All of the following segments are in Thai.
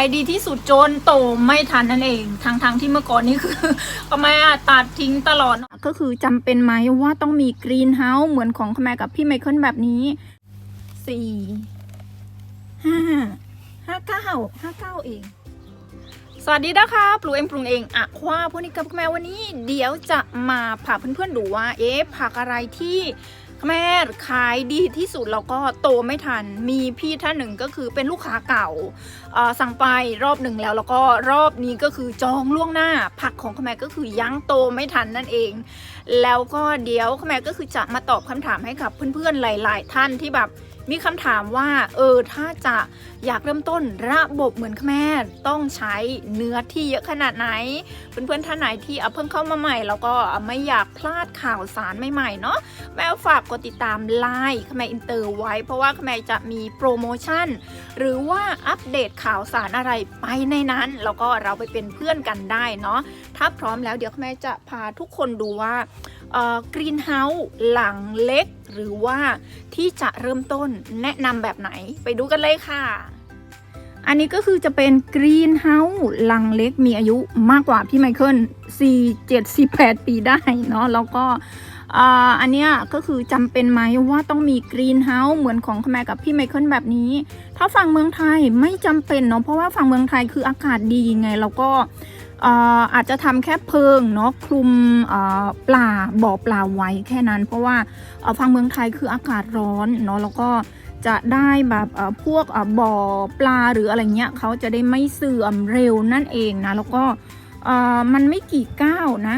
ายดีที่สุดจนโตไม่ทันนั่นเองทั้งทางที่เมื่อก่อนนี้คือก็ไม่อาตัดทิ้งตลอด ก็คือจำเป็นไหมว่าต้องมีกรีนเฮาส์เหมือนของคแมกับพี่ไมเคิลแบบนี้สี่ห้าห้าเก้าห้าเก้าเองสวัสดีนะคะปลูกเองปรุงเองอะคว่าพวกนี้กับแม่วันนี้ เดี๋ยวจะมาพาเพื่อนๆดูว่า เอ๊ะผักอะไรที่ แม่ขายดีที่สุดแล้วก็โตไม่ทัน มีพี่ท่านหนึ่งก็คือเป็นลูกค้าเก่า สั่งไปรอบหนึ่งแล้วแล้วก็รอบนี้ก็คือจองล่วงหน้า ผักของแม่ก็คือยังโตไม่ทันนั่นเอง แล้วก็เดี๋ยวแม่ก็คือจะมาตอบคำถามให้กับเพื่อนๆหลาย ๆ ท่านที่แบบ มีคำถามว่าเออถ้าจะอยากเริ่มต้นระบบเหมือนแม่ต้องใช้เนื้อที่เยอะขนาดไหน เพื่อนๆท่านไหนที่เเพิ่งเข้ามาใหม่ แล้วก็ไม่อยากพลาดข่าวสารใหม่ๆเนาะแม่ฝากกดติดตามไลน์ขแมอินเตอร์ไว้ เพราะว่าขแมจะมีโปรโมชั่น หรือว่าอัปเดตข่าวสารอะไรไปในนั้น แล้วก็เราไปเป็นเพื่อนกันได้เนาะถ้าพร้อมแล้วเดี๋ยวขแมจะพาทุกคนดูว่า กรีนเฮาส์หลังเล็ก หรือว่าที่จะเริ่มต้นแนะนำแบบไหนไปดูกันเลยค่ะ อันนี้ก็คือจะเป็นกรีนเฮาส์หลังเล็กมีอายุมากกว่าพี่ไมเคิล4 7 8ปีได้เนาะแล้วก็อ,อันเนี้ยก็คือจำเป็นไหมว่าต้องมีกรีนเฮาส์เหมือนของแม่กับพี่ไมเคิลแบบนี้ ถ้าฝั่งเมืองไทยไม่จำเป็นเนาะเพราะว่าฝั่งเมืองไทยคืออากาศดีไง แล้วก็ อาจจะทำแค่เพิงเนาะคลุมปลาบ่อปลาไว้แค่นั้นเพราะว่าฝั่งเมืองไทยคืออากาศร้อนเนาะแล้วก็จะได้แบบพวกบ่อปลาหรืออะไรเงี้ยเขาจะได้ไม่เสื่อมเร็วนั่นเองนะแล้วก็มันไม่กี่ก้าวนะ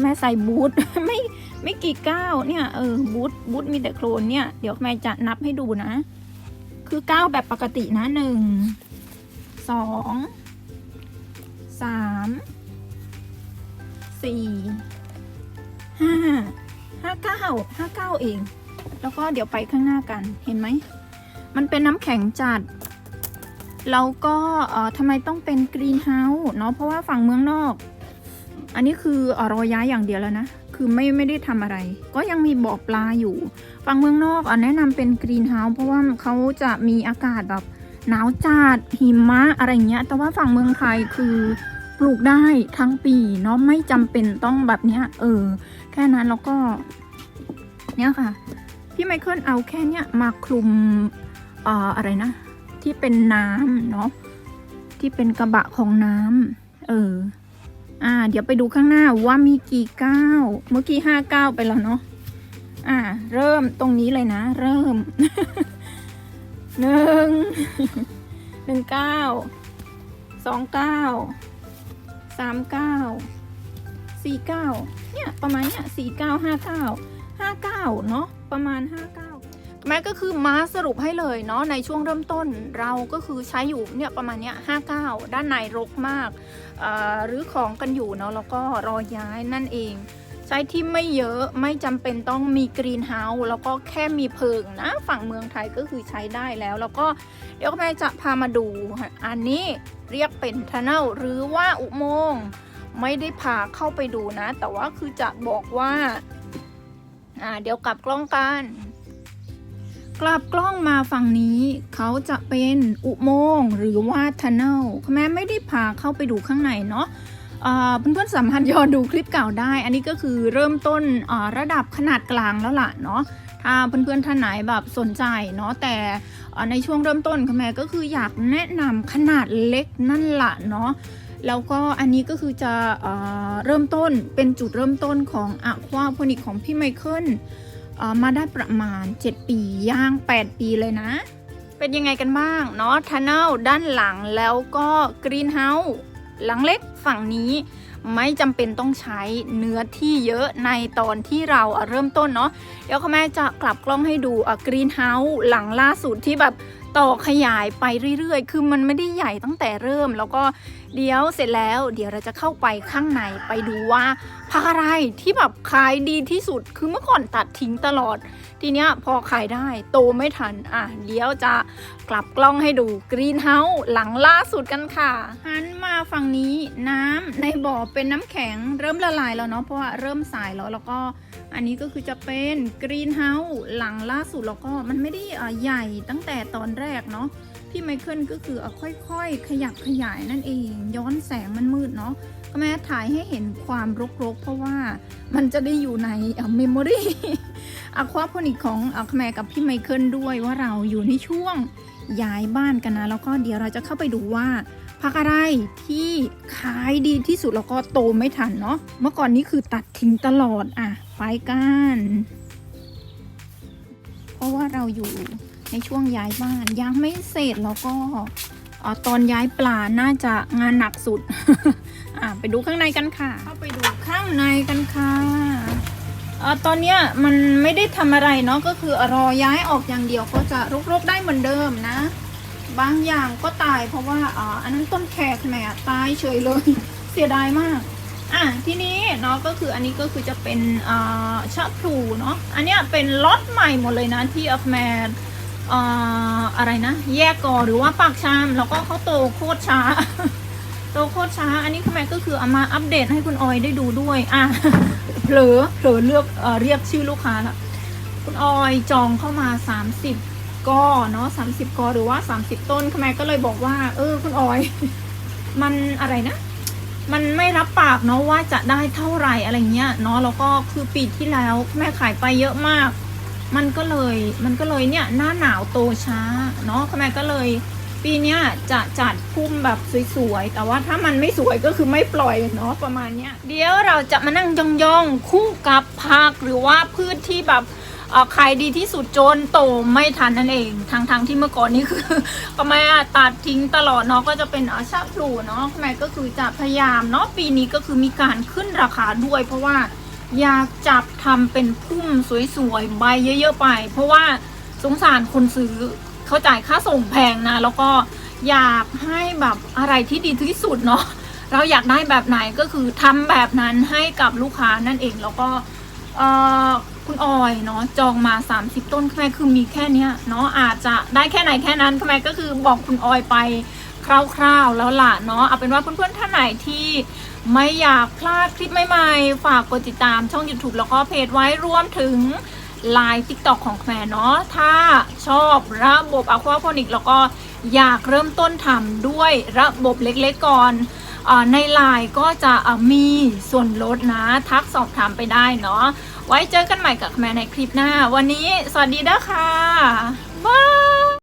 แม่ใส่บูทไม่ไม่กี่ก้าวเนี่ยเออบูทบูทมีแต่โครนเนี่ยเดี๋ยวแม่จะนับให้ดูนะ คือก้าวแบบปกตินะหนึ่งสอง สามสี่ห้าห้าเก้าห้าเก้าเอง แล้วก็เดี๋ยวไปข้างหน้ากันเห็นไหม มันเป็นน้ำแข็งจัด แล้วก็เอ่อทำไมต้องเป็นกรีนเฮาส์เนาะเพราะว่าฝั่งเมืองนอก อันนี้คือออรอย้ายอย่างเดียวแล้วนะ คือไม่ไม่ได้ทำอะไร ก็ยังมีบ่อปลาอยู่ ฝั่งเมืองนอกอะแนะนำเป็นกรีนเฮาส์เพราะว่าเขาจะมีอากาศแบบหนาวจัดหิมะอะไรเงี้ย แต่ว่าฝั่งเมืองไทยคือ ลูกได้ทั้งปีเนาะไม่จำเป็นต้องแบบเนี้ย เออ แค่นั้นแล้วก็ เนี่ยค่ะ พี่ไมเคิลเอาแค่เนี้ยมาคลุมเอ่ออะไรนะ ที่เป็นน้ำเนาะที่เป็นกระบะของน้ำเออ อ่า เดี๋ยวไปดูข้างหน้าว่ามีกี่ก้าวเมื่อกี้ห้าก้าวไปแล้วเนาะอ่า เริ่มตรงนี้เลยนะ เริ่มหนึ่งหนึ่งเก้าสองเก้า สามเก้าสี่เก้าเนี่ยประมาณเนี้ยสี่เก้าห้าเก้าห้าเก้าเนาะประมาณห้าเก้าแม่ก็คือมาสรุปให้เลยเนาะในช่วงเริ่มต้นเราก็คือใช้อยู่เนี่ยประมาณเนี้ย59ด้านในรกมากอ่อหรือของกันอยู่เนาะแล้วก็รอย้ายนั่นเอง ใช้ที่ไม่เยอะไม่จำเป็นต้องมีกรีนเฮาส์แล้วก็แค่มีเพิงนะฝั่งเมืองไทยก็คือใช้ได้แล้ว แล้วก็เดี๋ยวแม่จะพามาดูอันนี้เรียกเป็นทันเนลหรือว่าอุโมงค์ไม่ได้พาเข้าไปดูนะ แต่ว่าคือจะบอกว่าอ่าเดี๋ยวกลับกล้องกันกลับกล้องมาฝั่งนี้เขาจะเป็นอุโมงค์หรือว่าทันเนลแม่ไม่ได้พาเข้าไปดูข้างในเนาะ เพื่อนๆสามารถย้อนดูคลิปเก่าได้ อันนี้ก็คือเริ่มต้นระดับขนาดกลางแล้วล่ะเนาะถ้าเพื่อนๆท่านไหนแบบสนใจเนาะแต่ในช่วงเริ่มต้นค่ะแม่ก็คืออยากแนะนำขนาดเล็กนั่นละเนาะแล้วก็อันนี้ก็คือจะเอ่อเริ่มต้นเป็นจุดเริ่มต้นของอะควาโพนิกของพี่ไมเคิลมาได้ประมาณ 7 ปีย่าง 8 ปีเลยนะ เป็นยังไงกันบ้างเนาะทันเนลด้านหลังแล้วก็กรีนเฮาส์ หลังเล็กฝั่งนี้ไม่จำเป็นต้องใช้เนื้อที่เยอะในตอนที่เราเริ่มต้นเนาะเดี๋ยวคุณแม่จะกลับกล้องให้ดูกรีนเฮาส์หลังล่าสุดที่แบบต่อขยายไปเรื่อยๆ คือมันไม่ได้ใหญ่ตั้งแต่เริ่ม แล้วก็เดี๋ยวเสร็จแล้ว เดี๋ยวเราจะเข้าไปข้างในไปดูว่าผักอะไรที่แบบขายดีที่สุด คือเมื่อก่อนตัดทิ้งตลอด ทีเนี้ยพอขายได้โตไม่ทัน อะเดี๋ยวจะกลับกล้องให้ดูกรีนเฮาส์หลังล่าสุดกันค่ะหันมาฝั่งนี้น้ำในบ่อเป็นน้ำแข็งเริ่มละลายแล้วเนาะเพราะว่าเริ่มสายแล้วแล้วก็อันนี้ก็คือจะเป็นกรีนเฮาส์หลังล่าสุดแล้วก็มันไม่ได้อ่ใหญ่ตั้งแต่ตอนแรกเนาะพี่ไมเคิลก็คือเอาค่อยๆ ขยับขยายนั่นเอง ย้อนแสงมันมืดเนาะก็แม่ถ่ายให้เห็นความรกๆ เพราะว่ามันจะได้อยู่ในเมมโมรี อะควาพนิกของอะแมกับพี่ไมเคิลด้วยว่าเราอยู่ในช่วงย้ายบ้านกันนะ แล้วก็เดี๋ยวเราจะเข้าไปดูว่าพักอะไรที่ขายดีที่สุดแล้วก็โตไม่ทันเนาะเมื่อก่อนนี้คือตัดทิ้งตลอดอะไปกันเพราะว่าเราอยู่ในช่วงย้ายบ้านยังไม่เสร็จแล้วก็ออตอนย้ายปลาน่าจะงานหนักสุด อะไปดูข้างในกันค่ะ เข้าไปดูข้างในกันค่ะ อตอนนี้มันไม่ได้ทำอะไรเนาะก็คือรอย้ายออกอย่างเดียวก็จะรกๆได้เหมือนเดิมนะ บางอย่างก็ตายเพราะว่าอ่าอันนั้นต้นแขกแหม่ตายเฉยเลยเสียดายมากอะทีนี้เนาะก็คืออันนี้ก็คือจะเป็นอ่าชะพลูเนาะอันเนี้ยเป็นล็อตใหม่หมดเลยนะที่อัฟแมนอ่าอะไรนะ แยกกอหรือว่าปากชาม แล้วก็เขาโตโคตรช้า โตโคตรช้า อันนี้คุณแม่ก็คือเอามาอัปเดตให้คุณออยได้ดูด้วยอะ เผลอเผลอเลือกเอเรียกชื่อลูกค้าละคุณออยจองเข้ามา 30กอเนาะ30กอหรือว่า 30 ต้นคุณแม่ก็เลยบอกว่า เออ คุณออย มันอะไรนะ มันไม่รับปากเนาะว่าจะได้เท่าไหร่อะไรเงี้ยเนาะแล้วก็คือปีที่แล้วแม่ขายไปเยอะมาก มันก็เลยมันก็เลยเนี่ยหน้าหนาวโตช้าเนาะแม่ก็เลย ปีเนี้ยจะจัดพุ่มแบบสวยๆ แต่ว่าถ้ามันไม่สวยก็คือไม่ปล่อยเนาะประมาณเนี้ย เดี๋ยวเราจะมานั่งยองๆ คู่กับผักหรือว่าพืชที่แบบเอ่อขายดีที่สุดจนโตไม่ทันนั่นเองทางทางที่เมื่อก่อนนี้คือก็ไม่อะตัดทิ้งตลอดเนาะก็จะเป็นอาชาพลูเนาะแม่ก็คือจะพยายามเนาะปีนี้ก็คือมีการขึ้นราคาด้วย เพราะว่าอยากจับทำเป็นพุ่มสวยๆใบเยอะ ๆ ไป เพราะว่าสงสารคนซื้อ เขาจ่ายค่าส่งแพงนะ แล้วก็อยากให้แบบอะไรที่ดีที่สุดเนาะเราอยากได้แบบไหนก็คือทำแบบนั้นให้กับลูกค้านั่นเองแล้วก็คุณออยเนาะจองมา 30 ต้นแม่คือมีแค่เนี้ยเนาะอาจจะได้แค่ไหนแค่นั้นแม่ก็คือบอกคุณออยไปคร่าวๆแล้วล่ะเนาะเอาเป็นว่าเพื่อนๆท่านไหนที่ไม่อยากพลาดคลิปใหม่ๆ ฝากกดติดตามช่อง YouTube แล้วก็เพจไว้รวมถึง ไลน์ทิกตอกของแม่เนาะถ้าชอบระบบอะควาโพนิกแล้วก็อยากเริ่มต้นทำด้วยระบบเล็กๆก่อนในไลน์ก็จะมีส่วนลดนะทักสอบถามไปได้เนาะไว้เจอกันใหม่กับแม่ในคลิปหน้า วันนี้สวัสดีนะคะบ๊าย